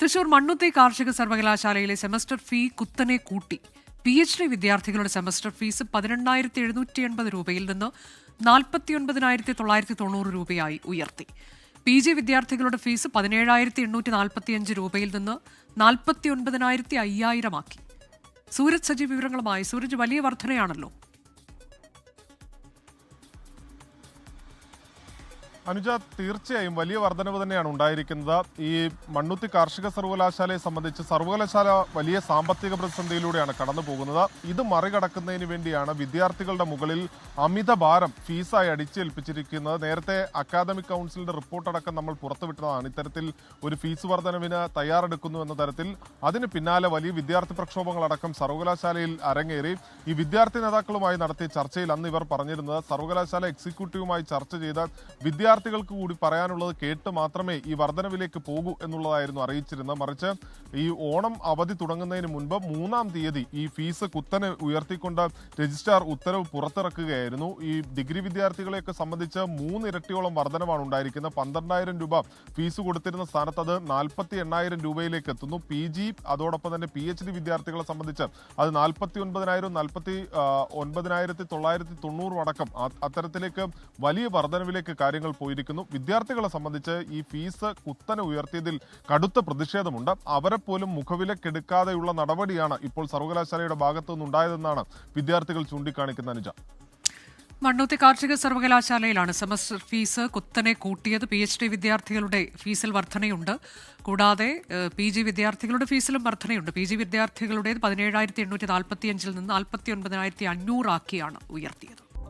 തൃശൂർ മണ്ണുത്തി കാർഷിക സർവകലാശാലയിലെ semester fee കുത്തനെ കൂട്ടി. പി എച്ച് ഡി വിദ്യാർത്ഥികളുടെ സെമസ്റ്റർ ഫീസ് പതിനെണ്ണായിരത്തി എഴുന്നൂറ്റി എൺപത് രൂപയിൽ നിന്ന് നാൽപ്പത്തി ഒൻപതിനായിരത്തി തൊള്ളായിരത്തി തൊണ്ണൂറ് രൂപയായി ഉയർത്തി. പി ജി വിദ്യാർത്ഥികളുടെ ഫീസ് പതിനേഴായിരത്തി എണ്ണൂറ്റി നാൽപ്പത്തിയഞ്ച് രൂപയിൽ നിന്ന് നാൽപ്പത്തി ഒൻപതിനായിരത്തി അയ്യായിരമാക്കി സൂരജ് സജീവ് വിവരങ്ങളുമായി സൂരജ് വലിയ വർധനയാണല്ലോ. അനുജ തീർച്ചയായും വലിയ വർധനവ് തന്നെയാണ് ഉണ്ടായിരിക്കുന്നത്. ഈ മണ്ണുത്തി കാർഷിക സർവകലാശാലയെ സംബന്ധിച്ച് സർവകലാശാല വലിയ സാമ്പത്തിക പ്രതിസന്ധിയിലൂടെയാണ് കടന്നു പോകുന്നത് ഇത് മറികടക്കുന്നതിന് വേണ്ടിയാണ് വിദ്യാർത്ഥികളുടെ മുകളിൽ അമിത ഭാരം ഫീസായി അടിച്ചേൽപ്പിച്ചിരിക്കുന്നത്. നേരത്തെ അക്കാദമിക് കൗൺസിലിന്റെ റിപ്പോർട്ടടക്കം നമ്മൾ പുറത്തുവിട്ടതാണ്. ഇത്തരത്തിൽ ഒരു ഫീസ് വർധനവിന് തയ്യാറെടുക്കുന്നു എന്ന തരത്തിൽ അതിന് പിന്നാലെ വലിയ വിദ്യാർത്ഥി പ്രക്ഷോഭങ്ങളടക്കം സർവകലാശാലയിൽ അരങ്ങേറി. ഈ വിദ്യാർത്ഥി നേതാക്കളുമായി നടത്തിയ ചർച്ചയിൽ അന്ന് ഇവർ പറഞ്ഞിരുന്നത് സർവകലാശാല എക്സിക്യൂട്ടീവുമായി ചർച്ച ചെയ്ത് വിദ്യാർത്ഥികൾക്ക് കൂടി പറയാനുള്ളത് കേട്ട് മാത്രമേ ഈ വർധനവിലേക്ക് പോകൂ എന്നുള്ളതായിരുന്നു അറിയിച്ചിരുന്നത്. മറിച്ച് ഈ ഓണം അവധി തുടങ്ങുന്നതിന് മുൻപ് മൂന്നാം തീയതി ഈ ഫീസ് കുത്തനെ ഉയർത്തിക്കൊണ്ട് രജിസ്ട്രാർ ഉത്തരവ് പുറത്തിറക്കുകയായിരുന്നു. ഈ ഡിഗ്രി വിദ്യാർത്ഥികളെയൊക്കെ സംബന്ധിച്ച് മൂന്നിരട്ടിയോളം വർധനമാണ് ഉണ്ടായിരിക്കുന്നത്. പന്ത്രണ്ടായിരം രൂപ ഫീസ് കൊടുത്തിരുന്ന സ്ഥാനത്ത് അത് നാൽപ്പത്തി എണ്ണായിരം രൂപയിലേക്ക് എത്തുന്നു. പി ജി അതോടൊപ്പം തന്നെ പി എച്ച് ഡി വിദ്യാർത്ഥികളെ സംബന്ധിച്ച് അത് നാൽപ്പത്തി ഒൻപതിനായിരം നാൽപ്പത്തി ഒൻപതിനായിരത്തി തൊള്ളായിരത്തി തൊണ്ണൂറും അടക്കം അത്തരത്തിലേക്ക് വലിയ വർധനവിലേക്ക് കാര്യങ്ങൾ പോയിരിക്കുന്നു. വിദ്യാർത്ഥികളെ സംബന്ധിച്ച് ഈ ഫീസ് കുത്തനെ ഉയർത്തിയതിൽ കടുത്ത പ്രതിഷേധമുണ്ട്. അവരെ പോലും മുഖവിലക്കെടുക്കാതെയുള്ള നടപടിയാണ് ഇപ്പോൾ സർവകലാശാലയുടെ ഭാഗത്തു നിന്നുണ്ടായതെന്നാണ് വിദ്യാർത്ഥികൾ ചൂണ്ടിക്കാണിക്കുന്ന അനുജ. മണ്ണൂത്തി കാർഷിക സർവകലാശാലയിലാണ് സെമസ്റ്റർ ഫീസ് കുത്തനെ കൂട്ടിയത്. പി എച്ച് ഡി വിദ്യാർത്ഥികളുടെ ഫീസിൽ വർധനയുണ്ട്. കൂടാതെ പി ജി വിദ്യാർത്ഥികളുടെ ഫീസിലും വർധനയുണ്ട്. പി ജി വിദ്യാർത്ഥികളുടേത് പതിനേഴായിരത്തി എണ്ണൂറ്റി നാൽപ്പത്തിയഞ്ചിൽ നിന്ന് നാൽപ്പത്തി ഒൻപതിനായിരത്തി അഞ്ഞൂറാക്കിയാണ് ഉയർത്തിയത്.